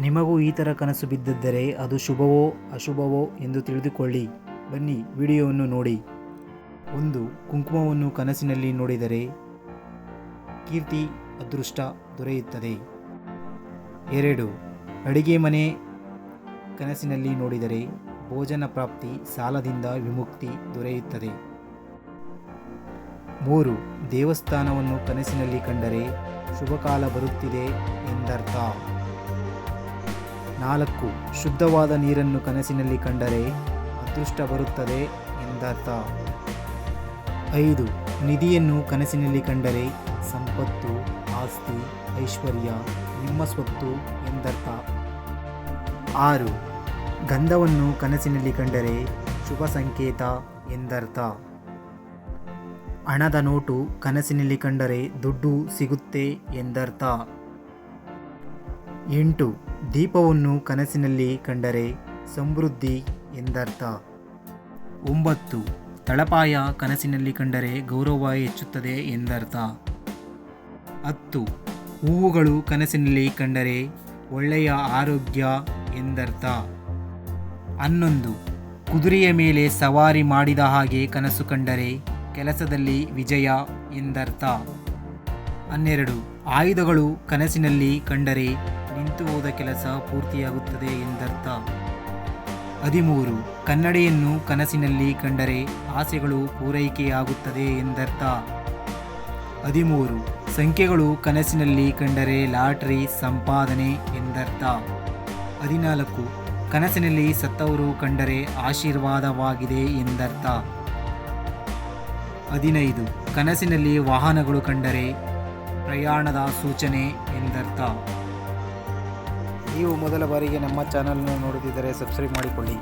ನಿಮಗೂ ಈ ಥರ ಕನಸು ಬಿದ್ದಿದ್ದರೆ ಅದು ಶುಭವೋ ಅಶುಭವೋ ಎಂದು ತಿಳಿದುಕೊಳ್ಳಿ. ಬನ್ನಿ ವಿಡಿಯೋವನ್ನು ನೋಡಿ. ಒಂದು ಕುಂಕುಮವನ್ನು ಕನಸಿನಲ್ಲಿ ನೋಡಿದರೆ ಕೀರ್ತಿ, ಅದೃಷ್ಟ ದೊರೆಯುತ್ತದೆ. ಎರಡು ಅಡಿಗೆ ಮನೆ ಕನಸಿನಲ್ಲಿ ನೋಡಿದರೆ ಭೋಜನ ಪ್ರಾಪ್ತಿ, ಸಾಲದಿಂದ ವಿಮುಕ್ತಿ ದೊರೆಯುತ್ತದೆ. ಮೂರು ದೇವಸ್ಥಾನವನ್ನು ಕನಸಿನಲ್ಲಿ ಕಂಡರೆ ಶುಭಕಾಲ ಬರುತ್ತಿದೆ ಎಂದರ್ಥ. ನಾಲ್ಕು, ಶುದ್ಧವಾದ ನೀರನ್ನು ಕನಸಿನಲ್ಲಿ ಕಂಡರೆ ಅದೃಷ್ಟ ಬರುತ್ತದೆ ಎಂದರ್ಥ. ಐದು, ನಿಧಿಯನ್ನು ಕನಸಿನಲ್ಲಿ ಕಂಡರೆ ಸಂಪತ್ತು, ಆಸ್ತಿ, ಐಶ್ವರ್ಯ, ನಿಮ್ಮ ಸ್ವತ್ತು ಎಂದರ್ಥ. ಆರು, ಗಂಧವನ್ನು ಕನಸಿನಲ್ಲಿ ಕಂಡರೆ ಶುಭ ಸಂಕೇತ ಎಂದರ್ಥ. ಹಣದ ನೋಟು ಕನಸಿನಲ್ಲಿ ಕಂಡರೆ ದುಡ್ಡು ಸಿಗುತ್ತೆ ಎಂದರ್ಥ. ಎಂಟು, ದೀಪವನ್ನು ಕನಸಿನಲ್ಲಿ ಕಂಡರೆ ಸಮೃದ್ಧಿ ಎಂದರ್ಥ. ಒಂಬತ್ತು, ತಳಪಾಯ ಕನಸಿನಲ್ಲಿ ಕಂಡರೆ ಗೌರವ ಹೆಚ್ಚುತ್ತದೆ ಎಂದರ್ಥ. ಹತ್ತು, ಹೂವುಗಳು ಕನಸಿನಲ್ಲಿ ಕಂಡರೆ ಒಳ್ಳೆಯ ಆರೋಗ್ಯ ಎಂದರ್ಥ. ಹನ್ನೊಂದು, ಕುದುರೆಯ ಮೇಲೆ ಸವಾರಿ ಮಾಡಿದ ಹಾಗೆ ಕನಸು ಕಂಡರೆ ಕೆಲಸದಲ್ಲಿ ವಿಜಯ ಎಂದರ್ಥ. ಹನ್ನೆರಡು, ಆಯುಧಗಳು ಕನಸಿನಲ್ಲಿ ಕಂಡರೆ ನಿಂತು ಹೋದ ಕೆಲಸ ಪೂರ್ತಿಯಾಗುತ್ತದೆ ಎಂದರ್ಥ. ಹದಿಮೂರು, ಕನ್ನಡಿಯನ್ನು ಕನಸಿನಲ್ಲಿ ಕಂಡರೆ ಆಸೆಗಳು ಪೂರೈಕೆಯಾಗುತ್ತದೆ ಎಂದರ್ಥ. ಹದಿಮೂರು, ಸಂಖ್ಯೆಗಳು ಕನಸಿನಲ್ಲಿ ಕಂಡರೆ ಲಾಟ್ರಿ ಸಂಪಾದನೆ ಎಂದರ್ಥ. ಹದಿನಾಲ್ಕು, ಕನಸಿನಲ್ಲಿ ಸತ್ತವರು ಕಂಡರೆ ಆಶೀರ್ವಾದವಾಗಿದೆ ಎಂದರ್ಥ. ಹದಿನೈದು, ಕನಸಿನಲ್ಲಿ ವಾಹನಗಳು ಕಂಡರೆ ಪ್ರಯಾಣದ ಸೂಚನೆ ಎಂದರ್ಥ. ನೀವು ಮೊದಲ ಬಾರಿಗೆ ನಮ್ಮ ಚಾನಲ್ನ ನೋಡುತ್ತಿದ್ದರೆ ಸಬ್ಸ್ಕ್ರೈಬ್ ಮಾಡಿಕೊಳ್ಳಿ.